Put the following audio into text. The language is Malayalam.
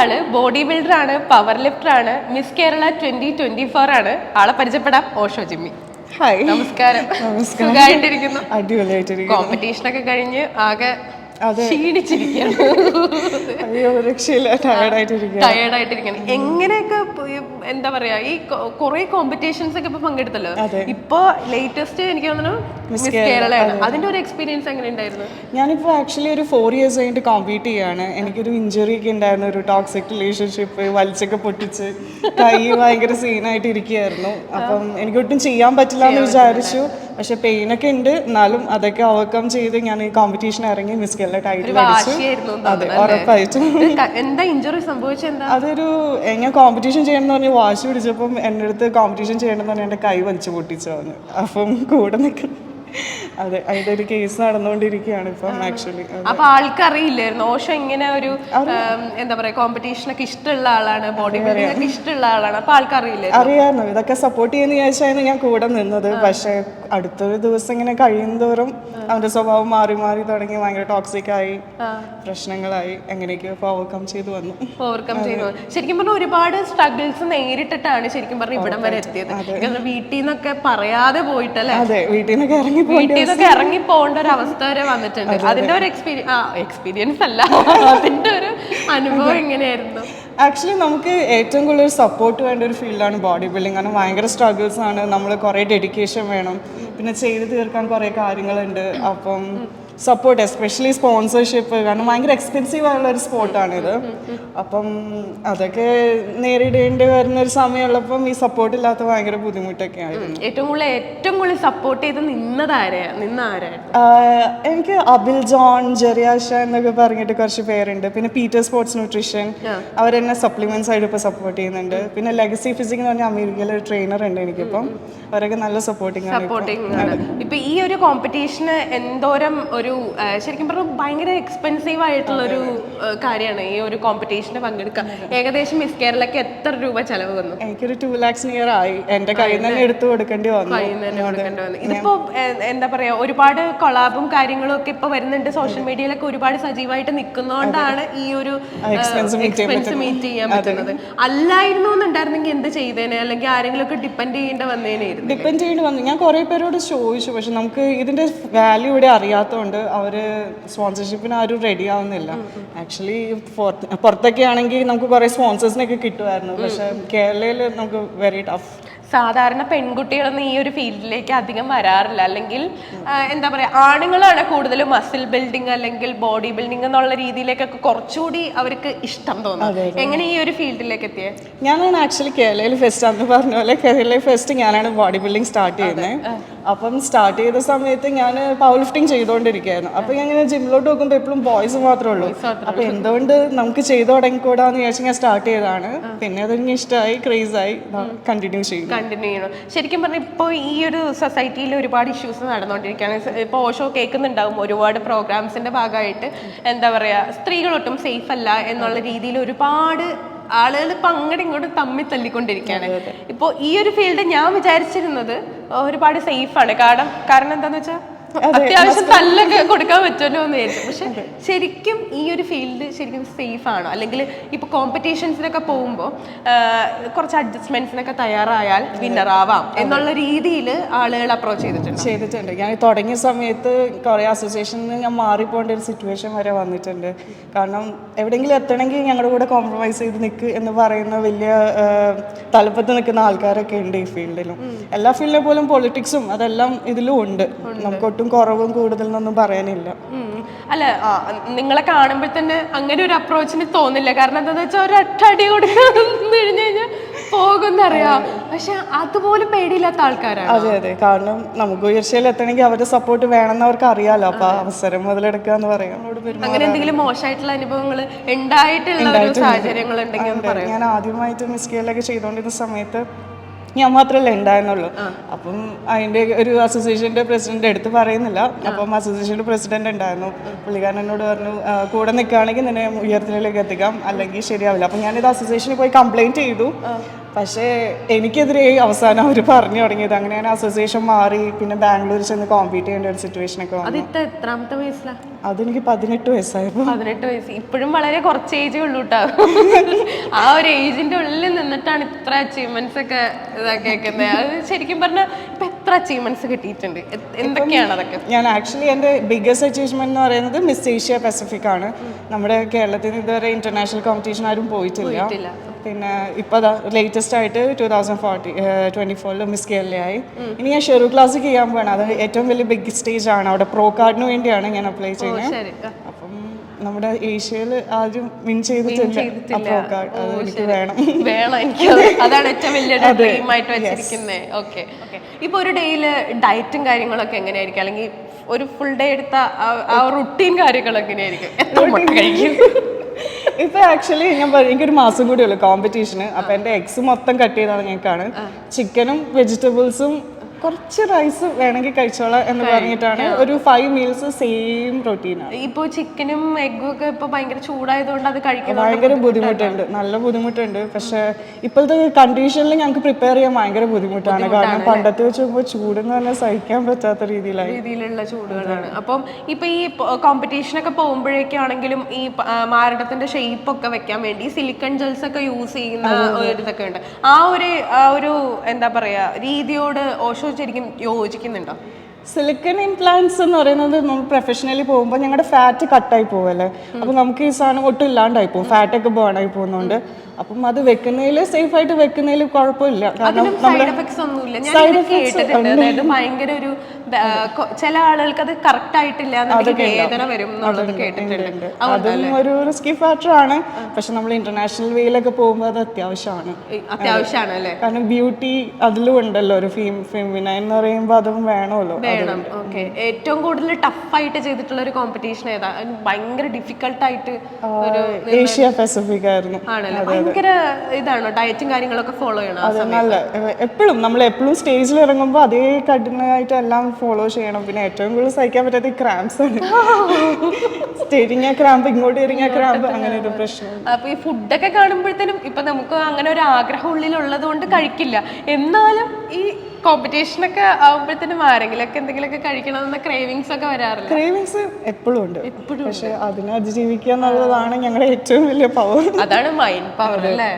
ആൾ ബോഡി ബിൽഡർ ആണ് പവർ ലിഫ്റ്റർ ആണ്. Miss Kerala twenty twenty four ആണ്. ആളെ പരിചയപ്പെടാം. ഓഷോ ജിമ്മി. ഹായ് നമസ്കാരം. നമസ്കാരം. സുഖമായിട്ടിരിക്കുന്നു അടിപൊളിയായിട്ടിരിക്കുന്നു. കോമ്പറ്റീഷൻ ഒക്കെ കഴിഞ്ഞ് ആകെ. ക്ഷീണിച്ചിരിക്കുകയാണ്. അയ്യോ രക്ഷയില്ല. ടയർഡായിട്ടിരിക്കുന്നു ടയേർഡ് ആയിട്ടിരിക്കണം എങ്ങനെയൊക്കെ എന്താ പറയാ ഈ കുറെ കോമ്പറ്റീഷൻസ് ഒക്കെ ഇപ്പൊ പങ്കെടുത്തല്ലോ. ഇപ്പൊ ലേറ്റസ്റ്റ് എനിക്ക് തോന്നുന്നു മിസ് കേരളയാണ്. അതിന്റെ ഒരു എക്സ്പീരിയൻസ് എങ്ങനെ ഉണ്ടായിരുന്നു ഞാനിപ്പോൾ ആക്ച്വലി ഒരു ഫോർ ഇയേഴ്സ് കഴിഞ്ഞിട്ട് കോമ്പീറ്റ് ചെയ്യാണ് എനിക്കൊരു ഇഞ്ചുറി ഒക്കെ ഉണ്ടായിരുന്നു ഒരു ടോക്സിക് റിലേഷൻഷിപ്പ് വലിച്ചൊക്കെ പൊട്ടിച്ച് കൈ ഭയങ്കര സീനായിട്ട് ഇരിക്കുകയായിരുന്നു അപ്പം എനിക്കൊട്ടും ചെയ്യാൻ പറ്റില്ല. എന്ന് വിചാരിച്ചു. പക്ഷെ പെയിനൊക്കെ ഉണ്ട്. എന്നാലും അതൊക്കെ ഓവർകം ചെയ്ത് ഞാൻ ഈ കോമ്പറ്റീഷൻ ഇറങ്ങി മിസ് കേരള ടൈറ്റിൽ അടിച്ചു അതെ ഉറപ്പായിട്ടും. എന്താ ഇഞ്ചുറി സംഭവിച്ചത് അതൊരു ഞാൻ കോമ്പറ്റീഷൻ ചെയ്യണം എന്ന് പറഞ്ഞ് വാശി പിടിച്ചപ്പം എന്റെ അടുത്ത് കോമ്പറ്റീഷൻ ചെയ്യണം എന്ന് പറഞ്ഞ് എന്റെ കൈ വലിച്ചു പൊട്ടിച്ചു അപ്പം കൂടെ നിൽക്കുന്നു അതെ അതിന്റെ ഒരു കേസ് നടന്നുകൊണ്ടിരിക്കുകയാണ് ഇപ്പം ആക്ച്വലി അപ്പൊ ആൾക്കറിയില്ലായിരുന്നു. ഓഷോ ഇങ്ങനെ ഒരു ഉം, എന്താ പറയാ കോമ്പറ്റീഷനൊക്കെ ഇഷ്ടമുള്ള ആളാണ് ബോഡി ബിൽഡിംഗ് ഒക്കെ ഇഷ്ടമുള്ള ആളാണ്. അപ്പൊ ആൾക്കറിയില്ലേ അറിയാമായിരുന്നു. ഇതൊക്കെ സപ്പോർട്ട് ചെയ്യുന്ന വിചാരിച്ചായിരുന്നു ഞാൻ കൂടെ നിന്നത്. പക്ഷെ അടുത്തൊരു ദിവസം ഇങ്ങനെ കഴിയുന്തോറും അവന്റെ സ്വഭാവം മാറി മാറി തുടങ്ങി. ഭയങ്കര ടോക്സിക് ആയി. പ്രശ്നങ്ങളായി. എങ്ങനെയൊക്കെയോ ഇപ്പോൾ ഓവർകം ചെയ്തു വന്നു. ഓവർകം ചെയ്തു ശരിക്കും പറഞ്ഞാൽ ഒരുപാട് സ്ട്രഗിൾസ് നേരിട്ടിട്ടാണ് ശരിക്കും പറഞ്ഞാൽ ഇവിടം വരെ എത്തിയത്. വീട്ടിൽ നിന്നൊക്കെ പറയാതെ പോയിട്ടല്ലേ? അതെ വീട്ടിൽ നിന്നൊക്കെ ഇറങ്ങി വീട്ടിൽ നിന്നൊക്കെ ഇറങ്ങി പോകേണ്ട ഒരു അവസ്ഥ വരെ വന്നിട്ടുണ്ട്. അതിന്റെ ഒരു എക്സ്പീരിയൻസ് എക്സ്പീരിയൻസ് അല്ല. അതിന്റെ ഒരു അനുഭവം എങ്ങനെയായിരുന്നു ആക്ച്വലി നമുക്ക് ഏറ്റവും കൂടുതൽ സപ്പോർട്ട് വേണ്ട ഒരു ഫീൽഡാണ് ബോഡി ബിൽഡിംഗ് കാരണം ഭയങ്കര സ്ട്രഗിൾസ് ആണ്. നമ്മൾ കുറേ ഡെഡിക്കേഷൻ വേണം. പിന്നെ ചെയ്ത് തീർക്കാൻ കുറേ കാര്യങ്ങളുണ്ട്. അപ്പം സപ്പോർട്ട് എസ്പെഷ്യലി സ്പോൺസർഷിപ്പ് കാരണം ഭയങ്കര എക്സ്പെൻസീവ് ആയുള്ള ഒരു സ്പോർട്ടാണിത് അപ്പം അതൊക്കെ നേരിടേണ്ടി വരുന്ന ഒരു സമയമുള്ളപ്പം ഈ സപ്പോർട്ട് ഇല്ലാത്ത ഭയങ്കര ബുദ്ധിമുട്ടൊക്കെ ആയിരുന്നു. ഏറ്റവും കൂടുതൽ ഏറ്റവും കൂടുതൽ സപ്പോർട്ട് ചെയ്ത് നിന്ന ആരായിരുന്നു? എനിക്ക് അബിൽ ജോൺ ജെറിയാഷ എന്നൊക്കെ പറഞ്ഞിട്ട് കുറച്ച് പേരുണ്ട്. പിന്നെ പീറ്റർ സ്പോർട്സ് ന്യൂട്രീഷൻ അവരെന്നെ സപ്ലിമെന്റ്സ് ആയിട്ട് ഇപ്പോൾ സപ്പോർട്ട് ചെയ്യുന്നുണ്ട്. പിന്നെ ലെഗസി ഫിസിക് എന്ന് പറഞ്ഞ അമേരിക്കയിലെ ഒരു ട്രെയിനർ ഉണ്ട് എനിക്കിപ്പം. അവരൊക്കെ നല്ല സപ്പോർട്ടിങ്. സപ്പോർട്ടിങ് ഇപ്പൊ. ഈ ഒരു കോമ്പറ്റീഷന് എന്തോരം ഒരു ആ, ശരിക്കും പറഞ്ഞാൽ ഭയങ്കര എക്സ്പെൻസീവ് ആയിട്ടുള്ളൊരു കാര്യമാണ് ഈ ഒരു കോമ്പറ്റീഷന് പങ്കെടുക്കുക ഏകദേശം മിസ് കേരളക്ക് എത്ര രൂപ ചെലവ് വന്നു? എനിക്കൊരു ടു ലാക്സ് നിയർ ആയി. എന്റെ കയ്യിൽ നിന്ന് തന്നെ എടുത്തു കൊടുക്കേണ്ടി വന്നു. കയ്യിൽ കൊടുക്കേണ്ടി വന്നു. ഇതിപ്പോ എന്താ പറയാ ഒരുപാട് കൊളാബും കാര്യങ്ങളും ഒക്കെ ഇപ്പൊ വരുന്നുണ്ട്. സോഷ്യൽ മീഡിയയിലൊക്കെ ഒരുപാട് സജീവമായിട്ട് നിൽക്കുന്നതുകൊണ്ടാണ് ഈ ഒരു എക്സ്പെൻസ് മീറ്റ് ചെയ്യാൻ പറ്റുന്നത്. അല്ലായിരുന്നു എന്നുണ്ടായിരുന്നെങ്കിൽ എന്ത് ചെയ്തേനെ? അല്ലെങ്കിൽ ആരെങ്കിലും ഒക്കെ ഡിപ്പെൻഡ് ചെയ്യേണ്ട വന്നേനായിരുന്നു ഡിപ്പെൻഡ് ചെയ്യേണ്ടി വന്നു. ഞാൻ കുറെ പേരോട് ചോദിച്ചു. പക്ഷെ നമുക്ക് ഇതിന്റെ വാല്യൂ ഇവിടെ അറിയാത്തതുകൊണ്ട് അവർ സ്പോൺസർഷിപ്പിന് ആരും റെഡി ആവുന്നില്ല. ആക്ച്വലി പുറത്തൊക്കെ ആണെങ്കിൽ നമുക്ക് കുറേ സ്പോൺസേഴ്സിനൊക്കെ കിട്ടുമായിരുന്നു. പക്ഷെ കേരളയിൽ നമുക്ക് വെരി ടഫ് സാധാരണ പെൺകുട്ടികളൊന്നും ഈ ഒരു ഫീൽഡിലേക്ക് അധികം വരാറില്ല. അല്ലെങ്കിൽ എന്താ പറയുക ആണുങ്ങളാണ് കൂടുതലും മസിൽ ബിൽഡിംഗ് അല്ലെങ്കിൽ ബോഡി ബിൽഡിംഗ് എന്നുള്ള രീതിയിലേക്കൊക്കെ കുറച്ചുകൂടി അവർക്ക് ഇഷ്ടം തോന്നുന്നത്. എങ്ങനെ ഈ ഒരു ഫീൽഡിലേക്ക് എത്തിയത് ഞാനാണ് ആക്ച്വലി കേരളയിൽ ഫെസ്റ്റ് അന്ന് പറഞ്ഞ പോലെ കേരളയിൽ ഫെസ്റ്റ് ഞാനാണ് ബോഡി ബിൽഡിംഗ് സ്റ്റാർട്ട് ചെയ്യുന്നത് അപ്പം സ്റ്റാർട്ട് ചെയ്ത സമയത്ത് ഞാൻ പവർ ലിഫ്റ്റിംഗ് ചെയ്തുകൊണ്ടിരിക്കുകയായിരുന്നു അപ്പം ഞാൻ ഇങ്ങനെ ജിമ്മിലോട്ട് നോക്കുമ്പോൾ എപ്പോഴും ബോയ്സ് മാത്രമേ ഉള്ളൂ. അപ്പം എന്തുകൊണ്ട് നമുക്ക് ചെയ്തു തുടങ്ങിക്കൂടാന്ന് വിചാരിച്ച് ഞാൻ സ്റ്റാർട്ട് ചെയ്തതാണ്. പിന്നെ അതെനിക്ക് ഇഷ്ടമായി ക്രേസായി കണ്ടിന്യൂ ചെയ്യും കണ്ടിന്യൂ ചെയ്യണം ശരിക്കും പറഞ്ഞാൽ ഇപ്പോൾ ഈ ഒരു സൊസൈറ്റിയിൽ ഒരുപാട് ഇഷ്യൂസ് നടന്നുകൊണ്ടിരിക്കുകയാണ് ഇപ്പോൾ ഓഷോ കേൾക്കുന്നുണ്ടാവും ഒരുപാട് പ്രോഗ്രാംസിന്റെ ഭാഗമായിട്ട്. എന്താ പറയുക സ്ത്രീകളൊട്ടും സേഫ് അല്ല എന്നുള്ള രീതിയിൽ ഒരുപാട് ആളുകൾ ഇപ്പൊ അങ്ങോട്ടും ഇങ്ങോട്ടും തമ്മിൽ തല്ലിക്കൊണ്ടിരിക്കുകയാണ്. ഇപ്പോൾ ഈ ഒരു ഫീൽഡ് ഞാൻ വിചാരിച്ചിരുന്നത് ഒരുപാട് സേഫാണ്. കാരണം കാരണം എന്താണെന്ന് വെച്ചാൽ അത്യാവശ്യം തല്ലൊക്കെ കൊടുക്കാൻ പറ്റുമല്ലോ എന്ന് വിചാരിച്ചു. പക്ഷെ ശരിക്കും ഈ ഒരു ഫീൽഡ് ശരിക്കും സേഫ് ആണോ? അല്ലെങ്കിൽ ഇപ്പൊ കോമ്പറ്റീഷൻസിനൊക്കെ പോകുമ്പോൾ കുറച്ച് അഡ്ജസ്റ്റ്മെന്റ്സിനൊക്കെ തയ്യാറായാൽ വിന്നർ ആവാം എന്നുള്ള രീതിയിൽ ആളുകൾ അപ്രോച്ച് ചെയ്തിട്ടുണ്ട്? ചെയ്തിട്ടുണ്ട്. ഞാൻ തുടങ്ങിയ സമയത്ത് കുറേ അസോസിയേഷനിൽ ഞാൻ മാറിപ്പോകേണ്ട ഒരു സിറ്റുവേഷൻ വരെ വന്നിട്ടുണ്ട്. കാരണം എവിടെയെങ്കിലും എത്തണമെങ്കിൽ ഞങ്ങളുടെ കൂടെ കോംപ്രമൈസ് ചെയ്ത് നിൽക്ക് എന്ന് പറയുന്ന വലിയ തലപ്പത്ത് നിൽക്കുന്ന ആൾക്കാരൊക്കെ ഉണ്ട് ഈ ഫീൽഡിലും. എല്ലാ ഫീൽഡിലെ പോലും പൊളിറ്റിക്സും അതെല്ലാം ഇതിലും ഉണ്ട്. നമുക്ക് ഒട്ടും കുറവും കൂടുതലെന്നൊന്നും പറയാനില്ല. അല്ല നിങ്ങളെ കാണുമ്പോൾ തന്നെ അങ്ങനെ ഒരു അപ്രോച്ചിന് തോന്നില്ല. കാരണം എന്താണെന്ന് വെച്ചാൽ ഒരു കൊടുക്കാൻ പോകും കഴിഞ്ഞാൽ പോകുന്നറിയാം. പക്ഷെ അതുപോലും പേടിയില്ലാത്ത ആൾക്കാരാണ്. അതെ അതെ. കാരണം നമുക്ക് ഉയർച്ചയിൽ എത്തണമെങ്കിൽ അവരുടെ സപ്പോർട്ട് വേണമെന്ന് അവർക്ക് അറിയാലോ. അപ്പൊ അവസരം മുതലെടുക്കുക എന്ന് പറയാം. അങ്ങനെ എന്തെങ്കിലും മോശമായിട്ടുള്ള അനുഭവങ്ങൾ ഉണ്ടായിട്ടുള്ള സാഹചര്യങ്ങൾ ഉണ്ടെങ്കിൽ ഞാൻ ആദ്യമായിട്ട് മിസ് കേരളൊക്കെ ചെയ്തുകൊണ്ടിരുന്ന സമയത്ത് ഞാൻ മാത്രമല്ലേ ഉണ്ടായിരുന്നുള്ളൂ. അപ്പം അതിന്റെ ഒരു അസോസിയേഷന്റെ പ്രസിഡന്റ് എടുത്ത് പറയുന്നില്ല. അപ്പം അസോസിയേഷന്റെ പ്രസിഡന്റ് ഉണ്ടായിരുന്നു. പുള്ളിക്കാരനോട് എന്നോട് പറഞ്ഞു "ആ, കൂടെ നിൽക്കുകയാണെങ്കിൽ നിന്നെ ഉയർത്തലിലേക്ക് എത്തിക്കാം. അല്ലെങ്കിൽ ശരിയാവില്ല. അപ്പം ഞാനിത് അസോസിയേഷനിൽ പോയി കംപ്ലയിന്റ് ചെയ്തു. പക്ഷേ എനിക്കെതിരെ അവസാനം അവർ പറഞ്ഞു തുടങ്ങിയത്. അങ്ങനെ ഞാൻ അസോസിയേഷൻ മാറി പിന്നെ ബാംഗ്ലൂർ ചെന്ന് കോമ്പീറ്റ് ചെയ്യേണ്ട ഒരു സിറ്റുവേഷൻ ഒക്കെ അത് വന്നു. ഇത്ത എത്രാമത്തെ വയസ്സിലാണ് അതെനിക്ക് പതിനെട്ട് വയസ്സായിരുന്നു പതിനെട്ട് വയസ്സ്. ഇപ്പോഴും വളരെ കുറച്ച് ഏജ് ഉള്ളൂ കേട്ടോ ആ ഒരു ഏജിന്റെ ഉള്ളിൽ നിന്നിട്ടാണ് ഇത്ര അച്ചീവ്മെന്റ്സ് ഒക്കെ ഇതാക്കിയേക്കുന്നത് അത് ശരിക്കും പറഞ്ഞാൽ ഇപ്പൊ എത്ര അച്ചീവ്മെന്റ്സ് കിട്ടിയിട്ടുണ്ട്? എന്തൊക്കെയാണ് അതൊക്കെ? ഞാൻ ആക്ച്വലി എന്റെ ബിഗ്ഗസ്റ്റ് അച്ചീവ്മെന്റ് എന്ന് പറയുന്നത് മിസ് ഏഷ്യ പസഫിക് ആണ്. നമ്മുടെ കേരളത്തിൽ ഇതുവരെ ഇന്റർനാഷണൽ കോമ്പറ്റീഷൻ ആരും പോയിട്ടില്ല. പിന്നെ ഇപ്പോൾ ലേറ്റസ്റ്റ് ആയിട്ട് ടൂ തൗസൻഡ് ഫോർട്ടി ട്വന്റി ഫോറിൽ മിസ് കേരള ആയി. ഇനി ഞാൻ ഷെറു ക്ലാസ് ചെയ്യാൻ പോകണം അത് ഏറ്റവും വലിയ ബിഗ് സ്റ്റേജ് ആണ്. അവിടെ പ്രോ കാർഡിന് വേണ്ടിയാണ് ഞാൻ അപ്ലൈ ചെയ്യുന്നത്. അപ്പം നമ്മുടെ ഏഷ്യയിൽ ആദ്യം വിൻ ചെയ്തിട്ടില്ല. പ്രോ കാർഡ് അത് എനിക്ക് വേണം വേണം. എനിക്ക് അതാണ് ഏറ്റവും വലിയ ഡ്രീം ആയിട്ട് വെച്ചിരിക്കുന്നത് ഓക്കെ ഓക്കെ ഇപ്പൊ ഒരു ഡേയിൽ ഡയറ്റും കാര്യങ്ങളൊക്കെ എങ്ങനെയായിരിക്കും? അല്ലെങ്കിൽ ഒരു ഫുൾ ഡേ എടുത്ത ആ- ആ റുട്ടീൻ കാര്യങ്ങളൊക്കെ എങ്ങനെയായിരിക്കും? എത്ര മുട്ട കഴിക്കും? ഇപ്പൊ ആക്ച്വലി ഞാൻ പറയും എനിക്കൊരു മാസം കൂടി ഉള്ളു കോമ്പറ്റീഷന് അപ്പൊ എന്റെ എഗ്സ് മൊത്തം കട്ട് ചെയ്താണ് ഞങ്ങൾക്കാണ് ചിക്കനും വെജിറ്റബിൾസും കുറച്ച് റൈസ് വേണമെങ്കിൽ കഴിച്ചോളാം എന്ന് പറഞ്ഞിട്ടാണ് ഒരു ഫൈവ് മീൽസ് സെയിം പ്രോട്ടീനാണ് ഇപ്പോൾ ചിക്കനും എഗ്ഗും ഒക്കെ ഇപ്പൊ ഭയങ്കര ചൂടായതുകൊണ്ട് അത് കഴിക്കണം ഭയങ്കര ബുദ്ധിമുട്ടുണ്ട്. നല്ല ബുദ്ധിമുട്ടുണ്ട്. പക്ഷേ ഇപ്പോഴത്തെ കണ്ടീഷനിൽ ഞങ്ങൾക്ക് പ്രിപ്പയർ ചെയ്യാൻ ഭയങ്കര ബുദ്ധിമുട്ടാണ്. കാരണം പണ്ടത്തെ വെച്ച് നോക്കുമ്പോൾ ചൂടെന്ന് പറഞ്ഞാൽ സഹിക്കാൻ പറ്റാത്ത രീതിയിലായി. രീതിയിലുള്ള ചൂടുകളാണ്. അപ്പം ഇപ്പൊ ഈ കോമ്പറ്റീഷനൊക്കെ പോകുമ്പോഴേക്കാണെങ്കിലും ഈ മാരടത്തിന്റെ ആ, മാരടത്തിന്റെ ഷേപ്പ് ഒക്കെ വെക്കാൻ വേണ്ടി സിലിക്കൺ ജെൽസ് ഒക്കെ യൂസ് ചെയ്യുന്ന ഒരു ഇതൊക്കെ ഉണ്ട്. ആ ഒരു ആ ഒരു എന്താ പറയാ രീതിയോട് ഓഷോ ശരിക്കും യോജിക്കുന്നുണ്ടോ? സിലിക്കൺ ഇംപ്ലാന്റ്സ് എന്ന് പറയുന്നത് നമ്മൾ പ്രൊഫഷണലി പോകുമ്പോൾ ഞങ്ങളുടെ ഫാറ്റ് കട്ടായി പോവല്ലേ അപ്പോൾ നമുക്ക് ഈ സാധനം ഒട്ടും ഇല്ലാണ്ടായി പോകും ഫാറ്റൊക്കെ ബേൺ ആയി പോകുന്നുണ്ട്. അപ്പം അത് വെക്കുന്നതിൽ സേഫ് ആയിട്ട് വെക്കുന്നതിൽ കുഴപ്പമില്ല. കാരണം സൈഡ് എഫക്ട്സ് ഒന്നുമില്ല. ഞാൻ കേട്ടിട്ടുണ്ട്. അതായത് ഭയങ്കര ഒരു ചില ആളുകൾക്ക് അത് കറക്റ്റ് ആയിട്ടില്ല വേദന വരും എന്നുള്ളത് കേട്ടിട്ടുണ്ട്. അതും ഒരു റിസ്കി ഫാക്ടർ ആണ്. പക്ഷെ നമ്മൾ ഇന്റർനാഷണൽ വേയിലൊക്കെ പോകുമ്പോൾ അത് അത്യാവശ്യമാണ്. അത്യാവശ്യമാണ് അല്ലേ? കാരണം ബ്യൂട്ടി അതിലും ഉണ്ടല്ലോ ഒരു ഫീം ഫെമിന എന്ന് പറയുമ്പോൾ അതും വേണമല്ലോ. വേണം. ഓക്കെ ഏറ്റവും കൂടുതൽ ടഫ് ആയിട്ട് ചെയ്തിട്ടുള്ള ഒരു കോമ്പറ്റീഷൻ ഏതാ? ഭയങ്കര ഡിഫിക്കൽട്ട് ആയിട്ട് ഒരു ഏഷ്യ പസഫിക് ആയിരുന്നു. ആണല്ലേ? ഭയങ്കര ഇതാണോ? ഡയറ്റും കാര്യങ്ങളൊക്കെ ഫോളോ ചെയ്യണം നല്ല. എപ്പോഴും നമ്മൾ എപ്പോഴും സ്റ്റേജിൽ ഇറങ്ങുമ്പോൾ അതേ കഠിനമായിട്ട് എല്ലാം ഫോളോ ചെയ്യണം. പിന്നെ ഏറ്റവും കൂടുതൽ സഹിക്കാൻ പറ്റാത്ത ക്രാംസ് ആണ്. സ്റ്റേരിങ്ങ ക്രാമ്പ് ഇങ്ങോട്ട് ഇറങ്ങിയ ക്രാമ്പ് അങ്ങനെ ഒരു പ്രശ്നം. അപ്പൊ ഈ ഫുഡൊക്കെ കാണുമ്പോഴത്തേനും ഇപ്പൊ നമുക്ക് അങ്ങനെ ഒരു ആഗ്രഹം ഉള്ളിലുള്ളത് കൊണ്ട് കഴിക്കില്ല. എന്നാലും ഈ കോമ്പറ്റീഷനൊക്കെ ആവുമ്പോഴത്തേനും ആരെങ്കിലൊക്കെ എന്തെങ്കിലുമൊക്കെ കഴിക്കണമെന്ന ക്രേവിങ്സ് ഒക്കെ വരാറില്ല? ക്രേവിങ്സ് എപ്പോഴും ഉണ്ട്. എപ്പോഴും പക്ഷെ അതിനെ അതിജീവിക്കുക എന്നുള്ളതാണ് ഞങ്ങളുടെ ഏറ്റവും വലിയ പവർ അതാണ് മൈൻഡ് പവർ അല്ലേ?